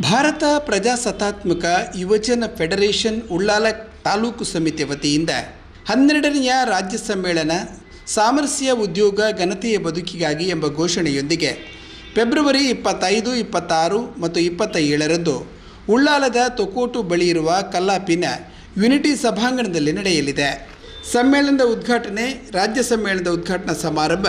ಭಾರತ ಪ್ರಜಾಸತ್ತಾತ್ಮಕ ಯುವಜನ ಫೆಡರೇಷನ್ ಉಳ್ಳಾಲ ತಾಲೂಕು ಸಮಿತಿ ವತಿಯಿಂದ ಹನ್ನೆರಡನೆಯ ರಾಜ್ಯ ಸಮ್ಮೇಳನ ಸಾಮರಸ್ಯ ಉದ್ಯೋಗ ಘನತೆಯ ಬದುಕಿಗಾಗಿ ಎಂಬ ಘೋಷಣೆಯೊಂದಿಗೆ ಫೆಬ್ರವರಿ ಇಪ್ಪತ್ತೈದು, ಇಪ್ಪತ್ತಾರು ಮತ್ತು ಇಪ್ಪತ್ತ ಏಳರಂದು ಉಳ್ಳಾಲದ ತೊಕೋಟು ಬಳಿ ಇರುವ ಕಲ್ಲಾಪಿನ ಯುನಿಟಿ ಸಭಾಂಗಣದಲ್ಲಿ ನಡೆಯಲಿದೆ. ಸಮ್ಮೇಳನದ ಉದ್ಘಾಟನೆ ರಾಜ್ಯ ಸಮ್ಮೇಳನದ ಉದ್ಘಾಟನಾ ಸಮಾರಂಭ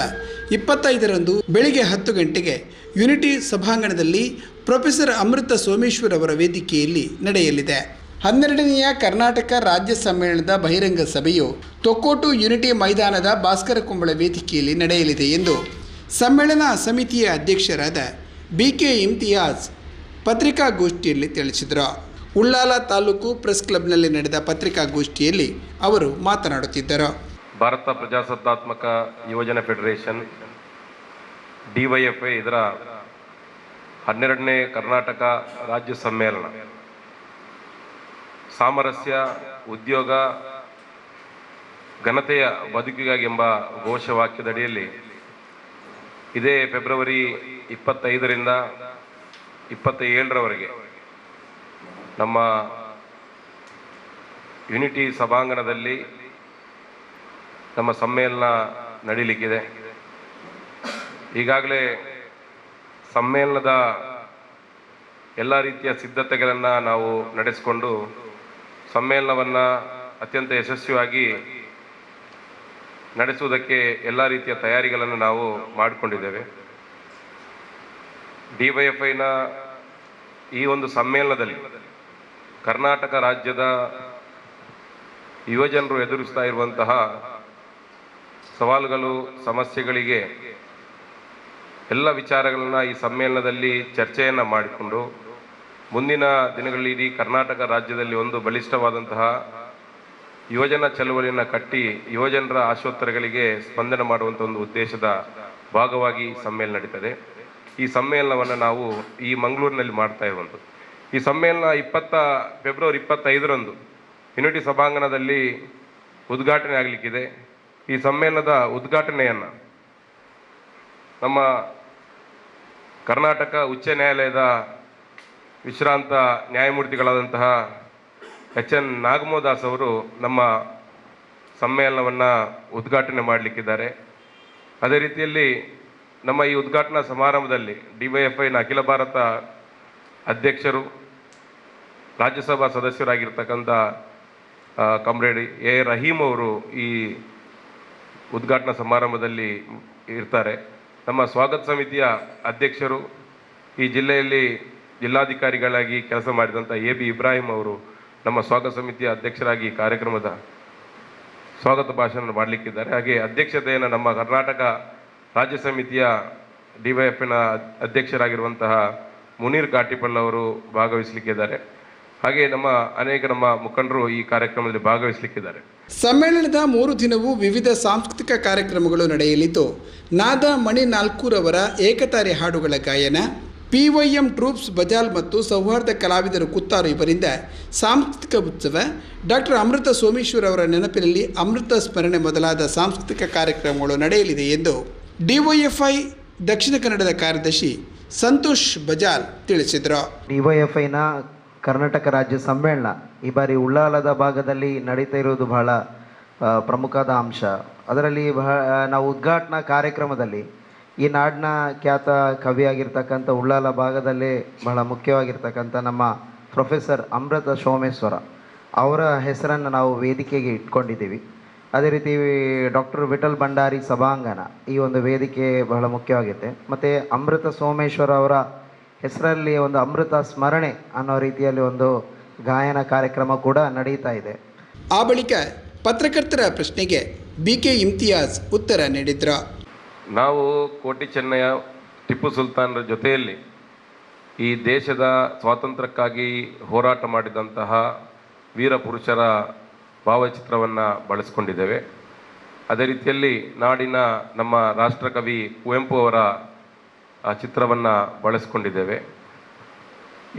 ಇಪ್ಪತ್ತೈದರಂದು ಬೆಳಿಗ್ಗೆ ಹತ್ತು ಗಂಟೆಗೆ ಯುನಿಟಿ ಸಭಾಂಗಣದಲ್ಲಿ ಪ್ರೊಫೆಸರ್ ಅಮೃತ ಸೋಮೇಶ್ವರ್ ಅವರ ವೇದಿಕೆಯಲ್ಲಿ ನಡೆಯಲಿದೆ. ಹನ್ನೆರಡನೆಯ ಕರ್ನಾಟಕ ರಾಜ್ಯ ಸಮ್ಮೇಳನದ ಬಹಿರಂಗ ಸಭೆಯು ತೊಕ್ಕೋಟು ಯುನಿಟಿ ಮೈದಾನದ ಭಾಸ್ಕರ ಕುಂಬಳ ವೇದಿಕೆಯಲ್ಲಿ ನಡೆಯಲಿದೆ ಎಂದು ಸಮ್ಮೇಳನ ಸಮಿತಿಯ ಅಧ್ಯಕ್ಷರಾದ ಬಿ ಕೆ ಇಮ್ತಿಯಾಜ್ ಪತ್ರಿಕಾಗೋಷ್ಠಿಯಲ್ಲಿ ತಿಳಿಸಿದರು. ಉಳ್ಳಾಲ ತಾಲೂಕು ಪ್ರೆಸ್ ಕ್ಲಬ್ನಲ್ಲಿ ನಡೆದ ಪತ್ರಿಕಾಗೋಷ್ಠಿಯಲ್ಲಿ ಅವರು ಮಾತನಾಡುತ್ತಿದ್ದರು. ಭಾರತ ಪ್ರಜಾಸತ್ತಾತ್ಮಕ ಯುವಜನ ಫೆಡರೇಷನ್ ಡಿವೈಎಫ್ಐ ಇದರ ಹನ್ನೆರಡನೇ ಕರ್ನಾಟಕ ರಾಜ್ಯ ಸಮ್ಮೇಳನ. ಸಾಮರಸ್ಯ, ಉದ್ಯೋಗ, ಘನತೆಯ ಬದುಕಿಗಾಗಿ ಎಂಬ ಘೋಷವಾಕ್ಯದಡಿಯಲ್ಲಿ ಇದೇ ಫೆಬ್ರವರಿ ಇಪ್ಪತ್ತೈದರಿಂದ ಇಪ್ಪತ್ತ ಏಳರವರೆಗೆ ನಮ್ಮ ಯುನಿಟಿ ಸಭಾಂಗಣದಲ್ಲಿ ನಮ್ಮ ಸಮ್ಮೇಳನ ನಡೀಲಿಕ್ಕಿದೆ. ಈಗಾಗಲೇ ಸಮ್ಮೇಳನದ ಎಲ್ಲ ರೀತಿಯ ಸಿದ್ಧತೆಗಳನ್ನು ನಾವು ನಡೆಸಿಕೊಂಡು ಸಮ್ಮೇಳನವನ್ನು ಅತ್ಯಂತ ಯಶಸ್ವಿಯಾಗಿ ನಡೆಸುವುದಕ್ಕೆ ಎಲ್ಲ ರೀತಿಯ ತಯಾರಿಗಳನ್ನು ನಾವು ಮಾಡಿಕೊಂಡಿದ್ದೇವೆ. ಡಿ ವೈ ಎಫ್ ಐನ ಈ ಒಂದು ಸಮ್ಮೇಳನದಲ್ಲಿ ಕರ್ನಾಟಕ ರಾಜ್ಯದ ಯುವಜನರು ಎದುರಿಸ್ತಾ ಇರುವಂತಹ ಸವಾಲುಗಳು, ಸಮಸ್ಯೆಗಳಿಗೆ ಎಲ್ಲ ವಿಚಾರಗಳನ್ನು ಈ ಸಮ್ಮೇಳನದಲ್ಲಿ ಚರ್ಚೆಯನ್ನು ಮಾಡಿಕೊಂಡು ಮುಂದಿನ ದಿನಗಳಲ್ಲಿ ಇಡೀ ಕರ್ನಾಟಕ ರಾಜ್ಯದಲ್ಲಿ ಒಂದು ಬಲಿಷ್ಠವಾದಂತಹ ಯುವಜನ ಚಳವಳಿಯನ್ನು ಕಟ್ಟಿ ಯುವಜನರ ಆಶೋತ್ತರಗಳಿಗೆ ಸ್ಪಂದನೆ ಮಾಡುವಂಥ ಒಂದು ಉದ್ದೇಶದ ಭಾಗವಾಗಿ ಸಮ್ಮೇಳನ ನಡೀತದೆ. ಈ ಸಮ್ಮೇಳನವನ್ನು ನಾವು ಈ ಮಂಗಳೂರಿನಲ್ಲಿ ಮಾಡ್ತಾ ಇರುವಂಥದ್ದು. ಈ ಸಮ್ಮೇಳನ ಇಪ್ಪತ್ತ, ಫೆಬ್ರವರಿ ಇಪ್ಪತ್ತೈದರಂದು ಯುನಿಟಿ ಸಭಾಂಗಣದಲ್ಲಿ ಉದ್ಘಾಟನೆ ಆಗಲಿಕ್ಕಿದೆ. ಈ ಸಮ್ಮೇಳನದ ಉದ್ಘಾಟನೆಯನ್ನು ನಮ್ಮ ಕರ್ನಾಟಕ ಉಚ್ಚ ನ್ಯಾಯಾಲಯದ ವಿಶ್ರಾಂತ ನ್ಯಾಯಮೂರ್ತಿಗಳಾದಂತಹ ಎಚ್ ಎನ್ ನಾಗಮೋದಾಸ್ ಅವರು ನಮ್ಮ ಸಮ್ಮೇಳನವನ್ನು ಉದ್ಘಾಟನೆ ಮಾಡಲಿಕ್ಕಿದ್ದಾರೆ. ಅದೇ ರೀತಿಯಲ್ಲಿ ನಮ್ಮ ಈ ಉದ್ಘಾಟನಾ ಸಮಾರಂಭದಲ್ಲಿ ಡಿ ವೈಎಫ್ಐನ ಅಖಿಲ ಭಾರತ ಅಧ್ಯಕ್ಷರು, ರಾಜ್ಯಸಭಾ ಸದಸ್ಯರಾಗಿರ್ತಕ್ಕಂಥ ಕಾಮ್ರೇಡ್ ಎ. ರಹೀಮ್ ಅವರು ಈ ಉದ್ಘಾಟನಾ ಸಮಾರಂಭದಲ್ಲಿ ಇರ್ತಾರೆ. ನಮ್ಮ ಸ್ವಾಗತ ಸಮಿತಿಯ ಅಧ್ಯಕ್ಷರು, ಈ ಜಿಲ್ಲೆಯಲ್ಲಿ ಜಿಲ್ಲಾಧಿಕಾರಿಗಳಾಗಿ ಕೆಲಸ ಮಾಡಿದಂಥ ಎ ಬಿ ಇಬ್ರಾಹಿಂ ಅವರು ನಮ್ಮ ಸ್ವಾಗತ ಸಮಿತಿಯ ಅಧ್ಯಕ್ಷರಾಗಿ ಕಾರ್ಯಕ್ರಮದ ಸ್ವಾಗತ ಭಾಷಣ ಮಾಡಲಿಕ್ಕಿದ್ದಾರೆ. ಹಾಗೆ ಅಧ್ಯಕ್ಷತೆಯನ್ನು ನಮ್ಮ ಕರ್ನಾಟಕ ರಾಜ್ಯ ಸಮಿತಿಯ ಡಿವೈಎಫ್ನ ಅಧ್ಯಕ್ಷರಾಗಿರುವಂತಹ ಮುನೀರ್ ಕಾಟಿಪಲ್ ಅವರು ಭಾಗವಹಿಸಲಿಕ್ಕಿದ್ದಾರೆ. ಹಾಗೆ ನಮ್ಮ ಅನೇಕ ನಮ್ಮ ಮುಖಂಡರು ಈ ಕಾರ್ಯಕ್ರಮದಲ್ಲಿ ಭಾಗವಹಿಸಲಿಕ್ಕಿದ್ದಾರೆ. ಸಮ್ಮೇಳನದ ಮೂರು ದಿನವೂ ವಿವಿಧ ಸಾಂಸ್ಕೃತಿಕ ಕಾರ್ಯಕ್ರಮಗಳು ನಡೆಯಲಿದ್ದು ನಾದ ಮಣಿ ನಾಲ್ಕೂರವರ ಏಕತಾರಿ ಹಾಡುಗಳ ಗಾಯನ ಪಿವೈಎಂ ಟ್ರೂಪ್ಸ್ ಬಜಾಲ್ ಮತ್ತು ಸೌಹಾರ್ದ ಕಲಾವಿದರು ಕುತ್ತಾರು ಇವರಿಂದ ಸಾಂಸ್ಕೃತಿಕ ಉತ್ಸವ ಡಾಕ್ಟರ್ ಅಮೃತ ಸೋಮೇಶ್ವರ್ ಅವರ ನೆನಪಿನಲ್ಲಿ ಅಮೃತ ಸ್ಮರಣೆ ಮೊದಲಾದ ಸಾಂಸ್ಕೃತಿಕ ಕಾರ್ಯಕ್ರಮಗಳು ನಡೆಯಲಿದೆ ಎಂದು ಡಿವೈಎಫ್ಐ ದಕ್ಷಿಣ ಕನ್ನಡದ ಕಾರ್ಯದರ್ಶಿ ಸಂತೋಷ್ ಬಜಾಲ್ ತಿಳಿಸಿದರು. ಡಿವೈಎಫ್ಐನ ಕರ್ನಾಟಕ ರಾಜ್ಯ ಸಮ್ಮೇಳನ ಈ ಬಾರಿ ಉಳ್ಳಾಲದ ಭಾಗದಲ್ಲಿ ನಡೀತಾ ಇರೋದು ಬಹಳ ಪ್ರಮುಖದ ಅಂಶ. ಅದರಲ್ಲಿ ಬಹ ನಾವು ಉದ್ಘಾಟನಾ ಕಾರ್ಯಕ್ರಮದಲ್ಲಿ ಈ ನಾಡಿನ ಖ್ಯಾತ ಕವಿಯಾಗಿರ್ತಕ್ಕಂಥ ಉಳ್ಳಾಲ ಭಾಗದಲ್ಲೇ ಬಹಳ ಮುಖ್ಯವಾಗಿರ್ತಕ್ಕಂಥ ನಮ್ಮ ಪ್ರೊಫೆಸರ್ ಅಮೃತ ಸೋಮೇಶ್ವರ ಅವರ ಹೆಸರನ್ನು ನಾವು ವೇದಿಕೆಗೆ ಇಟ್ಕೊಂಡಿದ್ದೀವಿ. ಅದೇ ರೀತಿ ಡಾಕ್ಟರ್ ವಿಠಲ್ ಭಂಡಾರಿ ಸಭಾಂಗಣ ಈ ಒಂದು ವೇದಿಕೆ ಬಹಳ ಮುಖ್ಯವಾಗಿದೆ ಮತ್ತು ಅಮೃತ ಸೋಮೇಶ್ವರ ಅವರ ಹೆಸರಲ್ಲಿ ಒಂದು ಅಮೃತ ಸ್ಮರಣೆ ಅನ್ನೋ ರೀತಿಯಲ್ಲಿ ಒಂದು ಗಾಯನ ಕಾರ್ಯಕ್ರಮ ಕೂಡ ನಡೀತಾ ಇದೆ. ಆ ಬಳಿಕ ಪತ್ರಕರ್ತರ ಪ್ರಶ್ನೆಗೆ ಬಿ ಕೆ ಇಮ್ತಿಯಾಜ್ ಉತ್ತರ ನೀಡಿದ್ರ. ನಾವು ಕೋಟಿ ಚೆನ್ನಯ ಟಿಪ್ಪು ಸುಲ್ತಾನರ ಜೊತೆಯಲ್ಲಿ ಈ ದೇಶದ ಸ್ವಾತಂತ್ರ್ಯಕ್ಕಾಗಿ ಹೋರಾಟ ಮಾಡಿದಂತಹ ವೀರ ಪುರುಷರ ಭಾವಚಿತ್ರವನ್ನು ಬಳಸ್ಕೊಂಡಿದ್ದೇವೆ. ಅದೇ ರೀತಿಯಲ್ಲಿ ನಾಡಿನ ನಮ್ಮ ರಾಷ್ಟ್ರಕವಿ ಕುವೆಂಪು ಅವರ ಆ ಚಿತ್ರವನ್ನು ಬಳಸ್ಕೊಂಡಿದ್ದೇವೆ.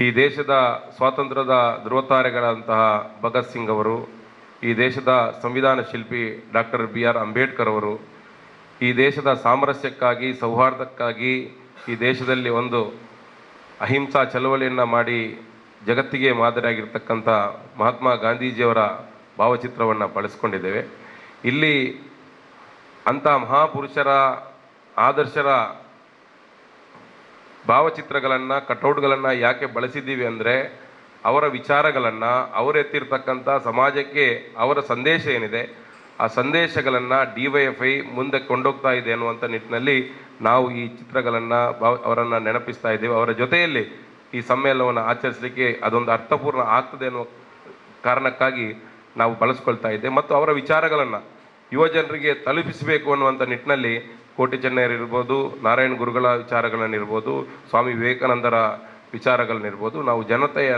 ಈ ದೇಶದ ಸ್ವಾತಂತ್ರ್ಯದ ಧ್ರುವತಾರೆಗಳಂತಹ ಭಗತ್ ಸಿಂಗ್ ಅವರು, ಈ ದೇಶದ ಸಂವಿಧಾನ ಶಿಲ್ಪಿ ಡಾಕ್ಟರ್ ಬಿ ಆರ್ ಅಂಬೇಡ್ಕರ್ ಅವರು, ಈ ದೇಶದ ಸಾಮರಸ್ಯಕ್ಕಾಗಿ, ಸೌಹಾರ್ದಕ್ಕಾಗಿ ಈ ದೇಶದಲ್ಲಿ ಒಂದು ಅಹಿಂಸಾ ಚಳವಳಿಯನ್ನು ಮಾಡಿ ಜಗತ್ತಿಗೆ ಮಾದರಿಯಾಗಿರ್ತಕ್ಕಂಥ ಮಹಾತ್ಮ ಗಾಂಧೀಜಿಯವರ ಭಾವಚಿತ್ರವನ್ನು ಬಳಸ್ಕೊಂಡಿದ್ದೇವೆ. ಇಲ್ಲಿ ಅಂಥ ಮಹಾಪುರುಷರ, ಆದರ್ಶರ ಭಾವಚಿತ್ರಗಳನ್ನು ಕಟೌಟ್ಗಳನ್ನು ಯಾಕೆ ಬಳಸಿದ್ದೀವಿ ಅಂದರೆ, ಅವರ ವಿಚಾರಗಳನ್ನು, ಅವರೆತ್ತಿರ್ತಕ್ಕಂಥ ಸಮಾಜಕ್ಕೆ ಅವರ ಸಂದೇಶ ಏನಿದೆ, ಆ ಸಂದೇಶಗಳನ್ನು ಡಿ ವೈ ಎಫ್ ಐ ಮುಂದೆ ಕೊಂಡೋಗ್ತಾ ಇದೆ ಅನ್ನುವಂಥ ನಿಟ್ಟಿನಲ್ಲಿ ನಾವು ಈ ಚಿತ್ರಗಳನ್ನು ಅವರನ್ನು ನೆನಪಿಸ್ತಾ ಇದ್ದೇವೆ. ಅವರ ಜೊತೆಯಲ್ಲಿ ಈ ಸಮ್ಮೇಳನವನ್ನು ಆಚರಿಸಲಿಕ್ಕೆ ಅದೊಂದು ಅರ್ಥಪೂರ್ಣ ಆಗ್ತದೆ ಅನ್ನುವ ಕಾರಣಕ್ಕಾಗಿ ನಾವು ಬಳಸ್ಕೊಳ್ತಾ ಇದ್ದೆ. ಮತ್ತು ಅವರ ವಿಚಾರಗಳನ್ನು ಯುವ ಜನರಿಗೆ ತಲುಪಿಸಬೇಕು ಅನ್ನುವಂಥ ನಿಟ್ಟಿನಲ್ಲಿ ಕೋಟಿ ಚೆನ್ನೈಯರಿರ್ಬೋದು ನಾರಾಯಣ ಗುರುಗಳ ವಿಚಾರಗಳನ್ನಿರ್ಬೋದು, ಸ್ವಾಮಿ ವಿವೇಕಾನಂದರ ವಿಚಾರಗಳನ್ನಿರ್ಬೋದು, ನಾವು ಜನತೆಯ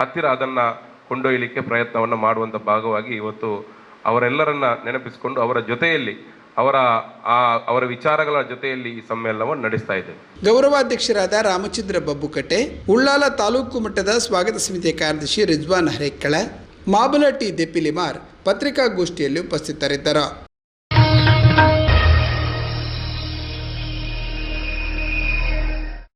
ಹತ್ತಿರ ಅದನ್ನು ಕೊಂಡೊಯ್ಯಲಿಕ್ಕೆ ಪ್ರಯತ್ನವನ್ನು ಮಾಡುವಂಥ ಭಾಗವಾಗಿ ಇವತ್ತು ಅವರೆಲ್ಲರನ್ನ ನೆನಪಿಸಿಕೊಂಡು ಅವರ ಜೊತೆಯಲ್ಲಿ, ಅವರ ಆ, ಅವರ ವಿಚಾರಗಳ ಜೊತೆಯಲ್ಲಿ ಈ ಸಮ್ಮೇಳನವನ್ನು ನಡೆಸ್ತಾ ಇದೆ ಗೌರವಾಧ್ಯಕ್ಷರಾದ ರಾಮಚಂದ್ರ ಬಬ್ಬುಕಟ್ಟೆ, ಉಳ್ಳಾಲ ತಾಲೂಕು ಮಟ್ಟದ ಸ್ವಾಗತ ಸಮಿತಿಯ ಕಾರ್ಯದರ್ಶಿ ರಿಜ್ವಾನ್ ಹರೇಕ್ಕಳ ಮಾಬಲಟಿ ದೆಪ್ಪಿಲಿಮಾರ್ ಪತ್ರಿಕಾಗೋಷ್ಠಿಯಲ್ಲಿ ಉಪಸ್ಥಿತರಿದ್ದರು.